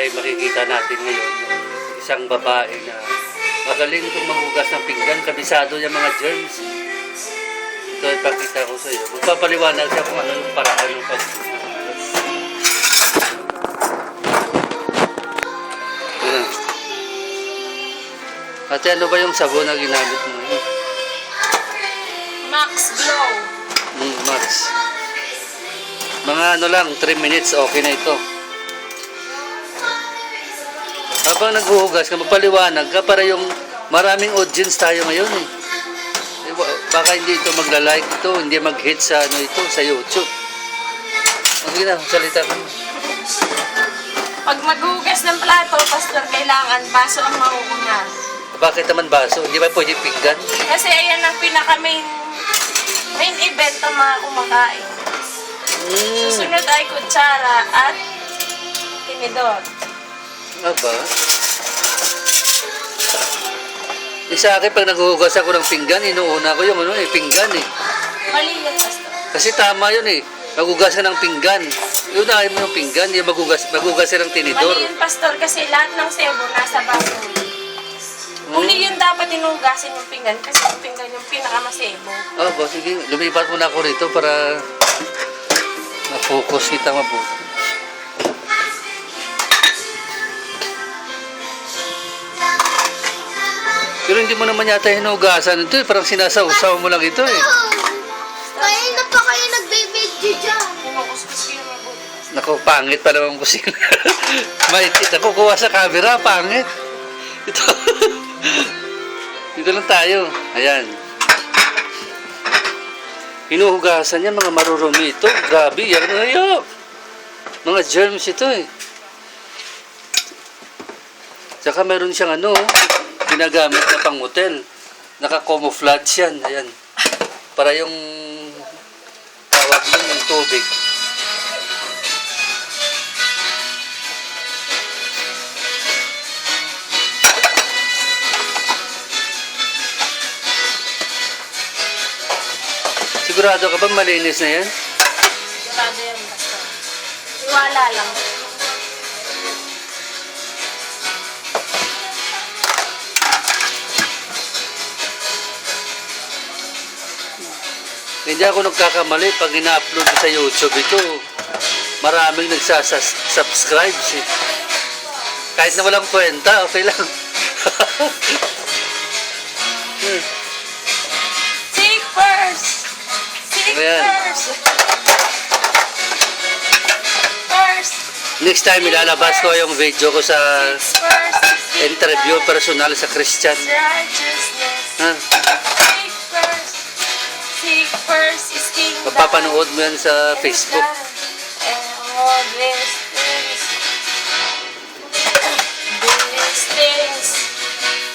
ay makikita natin ngayon isang babae na magaling itong maghugas ng pinggan, kabisado niya mga germs. Ito ipakita ko sa iyo. Magpapaliwanag siya kung ano yung paraan ng. Yan. Ate, ano ba yung sabon na ginamit mo? Max Glow. Mm, Max. Mga ano lang, 3 minutes, okay na ito. Habang naghuhugas ka, magpaliwanag ka para yung maraming audience tayo ngayon eh. Eh, Baka hindi ito magla-like ito, hindi mag-hit sa ano ito, sa YouTube. Sige na, salita ka. Pag maghugas ng plato, pastor, kailangan baso ang mauuna. Bakit naman baso? Hindi ba pwede pinggan? Kasi ayan ang pinaka main, main event ng mga kumakain. Mm. Susunod ay kutsara at tinidor. Aba. Eh, sa akin, pag naghuhugas ako ng pinggan, inuuna ko yung ano eh, pinggan eh. Mali yan, pastor. Kasi tama yun eh. Maghugas ka ng pinggan. Unahin mo yung pinggan, yung maghugas, maghugas ka ng tinidor. Mali yun, pastor, kasi lahat ng sebo nasa baso. Uli yun dapat inugasin yung pinggan kasi yung pinggan yung pinakamasebo. Oh, sige. Lumipat muna ako rito para na-focus kita mabuti. Pero hindi mo naman yata hinugasan ito eh. Parang sinasawsaw mo lang ito eh. Kaya na pa kayo nagbe-video dyan. Naku, pangit pa naman kusina. Maitit. Nakukuha sa camera, pangit. Ito. Dito lang tayo. Ayan. Hinuhugasan niya mga marurumi ito. Grabe, yan na yun. Mga germs ito eh. Tsaka meron siyang ano, ginagamit na pang hotel. Naka-camouflage yan. Ayan. Para yung tawag nun yung tubig. Sigurado ka ba malinis na yan? Sigurado yan, pastor. Iwala lang. Hindi ako nagkakamali pag ina-upload sa YouTube ito. Maraming nagsasubscribe eh. Kahit na walang kwenta, okay lang. Hmm. Seek first! Seek Ayan. first! First! Next time ilalabas ko yung video ko sa interview personal sa Christian. Righteousness. First kingdom. Mapapanood mo yan sa Facebook. And all these things, these things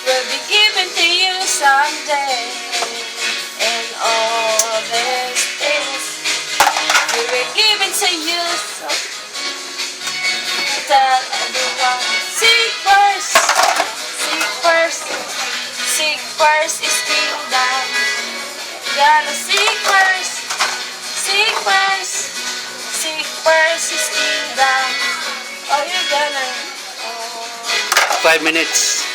will be given to you someday. And all these things will be given to you. So tell everyone, seek first, seek first, seek first is kingdom. Gotta seek first, seek first, seek first is kingdom. Oh, you're gonna. Oh. Five minutes.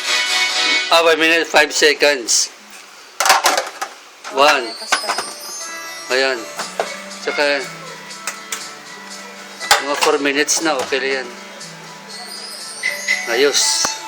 Ah, five minutes, five seconds. One. Ayan. Tsaka, mga 4 minutes na, okay na yan. Ayos.